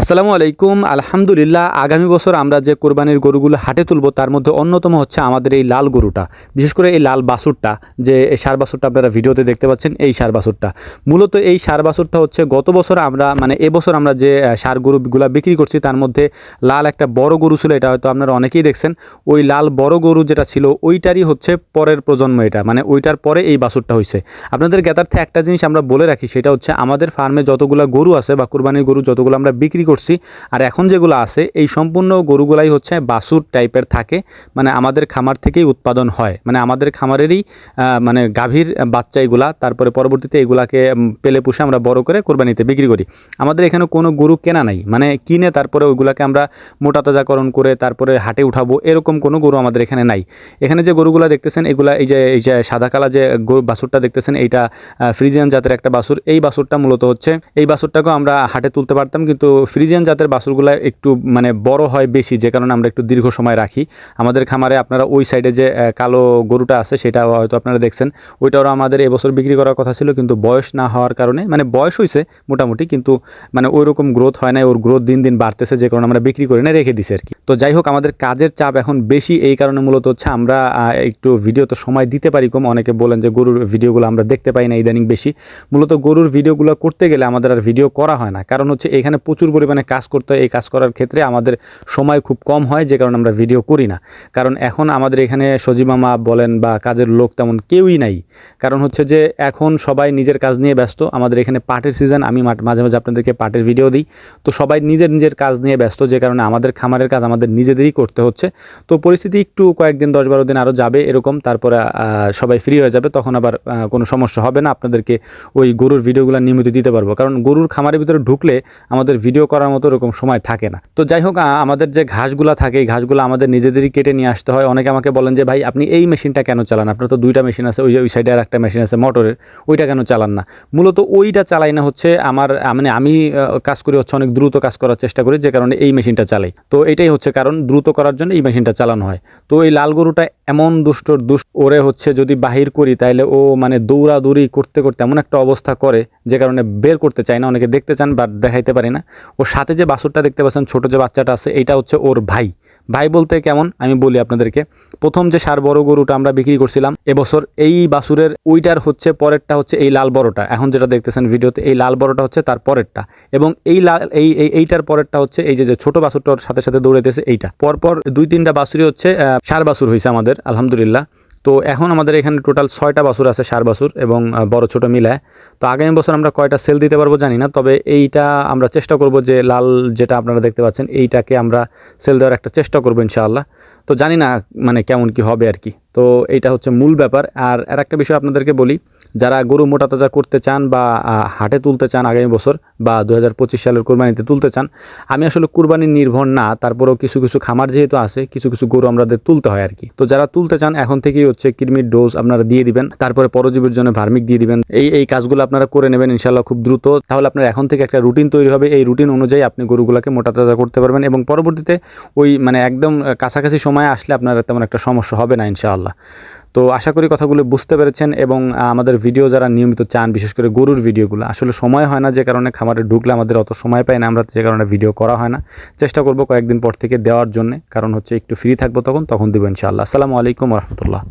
আসসালামু আলাইকুম। আলহামদুলিল্লাহ, আগামী বছর আমরা যে কোরবানির গরুগুলো হাটে তুলব, তার মধ্যে অন্যতম হচ্ছে আমাদের এই লাল গরুটা, বিশেষ করে এই লাল বাসুরটা যে এই সার বাসুরটা আপনারা ভিডিওতে দেখতে পাচ্ছেন, এই সার বাসুরটা মূলত এই সার বাসুরটা হচ্ছে গত বছর আমরা মানে এবছর আমরা যে সার গরুগুলা বিক্রি করছি, তার মধ্যে লাল একটা বড় গরু ছিল, এটা হয়তো আপনারা অনেকেই দেখছেন। ওই লাল বড় গরু যেটা ছিল, ওইটারই হচ্ছে পরের প্রজন্ম এটা মানে ওইটার পরে এই বাসুরটা হয়েছে আপনাদের জ্ঞাতার্থে একটা জিনিস আমরা বলে রাখি, সেটা হচ্ছে আমাদের ফার্মে যতগুলো গরু আছে বা কুরবানির গরু যতগুলো আমরা বিক্রি করছি। আর এখন যেগুলো আছে, এই সম্পূর্ণ গরুগুলাই হচ্ছে বাসুর টাইপের থাকে। মানে আমাদের খামার থেকেই উৎপাদন হয়। মানে আমাদের খামারেরই মানে গাভীর বাচ্চা এগুলা, তারপরে পরবর্তীতে এগুলাকে পেলে পুষে আমরা বড় করে কোরবানিতে বিক্রি করি। আমাদের এখানে কোনো গরু কেনা নাই। মানে কিনে তারপরে ওইগুলাকে আমরা মোটা তাজাকরণ করে তারপরে হাটে উঠাবো, এরকম কোনো গরু আমাদের এখানে নাই। এখানে যে গরুগুলা দেখতেছেন, এগুলা এই যে এই যে সাদা কালা যে গরু বাসুরটা দেখতেছেন, এইটা ফ্রিজিয়ান জাতের একটা বাসুর এই বাসুরটা মূলত হচ্ছে, এই বাসুরটাকেও আমরা হাটে তুলতে পারতাম, কিন্তু ফ্রিজিয়ান জাতের বাছুরগুলা একটু মানে বড় হয় বেশি, যে কারণে আমরা একটু দীর্ঘ সময় রাখি। আমাদের খামারে আপনারা ওই সাইডে যে কালো গরুটা আছে সেটা হয়তো আপনারা দেখছেন। ওইটাও আমাদের এবছর বিক্রি করার কথা ছিল, কিন্তু বয়স না হওয়ার কারণে মানে বয়স হয়েছে মোটামুটি, কিন্তু মানে ওই রকম গ্রোথ হয় না ওর গ্রোথ দিন দিন বাড়তেছে, যে কারণে আমরা বিক্রি করি না রেখে দিছি আর কি। তো যাই হোক, আমাদের কাজের চাপ এখন বেশি, এই কারণে মূলত হচ্ছে আমরা একটু ভিডিও তো সময় দিতে পারি কম। অনেকে বলেন যে গরুর ভিডিওগুলো আমরা দেখতে পাই না, ইদানিং বেশি। মূলত গরুর ভিডিওগুলো করতে গেলে আমাদের আর ভিডিও করা হয় না, কারণ হচ্ছে এখানে প্রচুর পরিমাণে কাজ করতে হয়, এই কাজ করার ক্ষেত্রে আমাদের সময় খুব কম হয়, যে কারণে আমরা ভিডিও করি না। কারণ এখন আমাদের এখানে সজিমামা বলেন বা কাজের লোক তেমন কেউই নাই। কারণ হচ্ছে যে এখন সবাই নিজের কাজ নিয়ে ব্যস্ত। আমাদের এখানে পাটের সিজন আমি মাঝে মাঝে আপনাদেরকে পাটের ভিডিও দিই। তো সবাই নিজের নিজের কাজ নিয়ে ব্যস্ত, যে কারণে আমাদের খামারের কাজ আমাদের নিজেদেরই করতে হচ্ছে। তো পরিস্থিতি একটু কয়েকদিন, দশ বারো দিন আরও যাবে এরকম, তারপরে সবাই ফ্রি হয়ে যাবে, তখন আবার কোনো সমস্যা হবে না। আপনাদেরকে ওই গরুর ভিডিওগুলো নিয়মিত দিতে পারব। কারণ গরুর খামারের ভিতরে ঢুকলে আমাদের ভিডিও করার মতো এরকম সময় থাকে না। তো যাই হোক আমাদের যে ঘাসগুলো থাকে, এই ঘাসগুলো আমাদের নিজেদেরই কেটে নিয়ে আসতে হয়। অনেকে আমাকে বলেন যে, ভাই, আপনি এই মেশিনটা কেন চালান? আপনার তো দুইটা মেশিন আছে, ওই ওই সাইডে আর একটা মেশিন আছে, মোটরের, ওইটা কেন চালান না? মূলত ওইটা চালাই না হচ্ছে আমার মানে আমি কাজ করি হচ্ছে অনেক দ্রুত কাজ করার চেষ্টা করি, যে কারণে এই মেশিনটা চালাই। তো এটাই হচ্ছে কারণ, দ্রুত করার জন্য এই মেশিনটা চালানো হয়। তো এই লাল গরুটা এমন দুষ্টর দুষ্ট ওরে হচ্ছে যদি বাহির করি তাইলে ও মানে দৌড়াদৌড়ি করতে করতে এমন একটা অবস্থা করে যে কারণে বের করতে চায় না। অনেকে দেখতে চান বা দেখাইতে পারি না। ওর সাথে যে বাছুরটা দেখতে পাচ্ছেন, ছোটো যে বাচ্চাটা আছে, এইটা হচ্ছে ওর ভাই। ভাই বলতে কেমন? আমি বলি আপনাদেরকে, প্রথম যে সার বড় গরুটা আমরা বিক্রি করছিলাম, এবছর এই বাসুরের ওইটার হচ্ছে পরেরটা হচ্ছে এই লাল বড়টা। এখন যেটা দেখতেছেন ভিডিওতে, এই লাল বড়টা হচ্ছে তার পরেরটা। এবং এই লাল, এই, এই- এইটার পরেরটা হচ্ছে এই যে ছোট বাছুরটার সাথে সাথে দৌড়াইতেছে এইটা। পরপর দুই তিনটা বাছুরই হচ্ছে সার বাসুর হয়েছে আমাদের। আলহামদুলিল্লাহ। তো এখন আমাদের এখানে টোটাল ছয়টা বাসুর আছে, সার বাসুর এবং বড় ছোট মিলায়। তো আগামী বছর আমরা কয়টা সেল দিতে পারব জানি না, তবে এইটা আমরা চেষ্টা করব যে লাল যেটা আপনারা দেখতে পাচ্ছেন, এইটাকে আমরা সেল দেওয়ার একটা চেষ্টা করব ইনশাআল্লাহ। তো জানি না মানে কেমন কি হবে আর কি। তো এইটা হচ্ছে মূল ব্যাপার। আর আর একটা বিষয় আপনাদেরকে বলি, যারা গরু মোটা তাজা করতে চান বা হাটে তুলতে চান আগামী বছর বা দু হাজার পঁচিশ সালের কোরবানিতে তুলতে চান, আমি আসলে কুরবানি নির্ভর না, তারপরেও কিছু কিছু খামার যেহেতু আছে, কিছু কিছু গরু আমাদের তুলতে হয় আর কি। তো যারা তুলতে চান, এখন থেকেই হচ্ছে কৃমির ডোজ আপনারা দিয়ে দিবেন, তারপরে পরজীবীর জন্য ভার্মিক দিয়ে দিবেন। এই এই কাজগুলো আপনারা করে নেবেন ইনশাল্লাহ খুব দ্রুত। তাহলে আপনার এখন থেকে একটা রুটিন তৈরি হবে। এই রুটিন অনুযায়ী আপনি গরুগুলোকে মোটা তাজা করতে পারবেন এবং পরবর্তীতে ওই মানে একদম কাছাকাছি আসলে আপনার তেমন একটা সমস্যা হবে না, ইনশাআল্লাহ। তো আশা করি কথাগুলো বুঝতে পেরেছেন এবং আমাদের ভিডিও যারা নিয়মিত চান, বিশেষ করে গরুর ভিডিওগুলো, আসলে সময় হয় না যে কারণে খামারে ঢুকলে আমাদের অত সময় পাই না, আমরা যে কারণে ভিডিও করা হয় না। চেষ্টা করব কয়েকদিন পর থেকে দেওয়ার জন্য, কারণ হচ্ছে একটু ফ্রি থাকব তখন তখন দেবো ইনশাআল্লাহ। আসসালামু আলাইকুম রহমতুল্লাহ।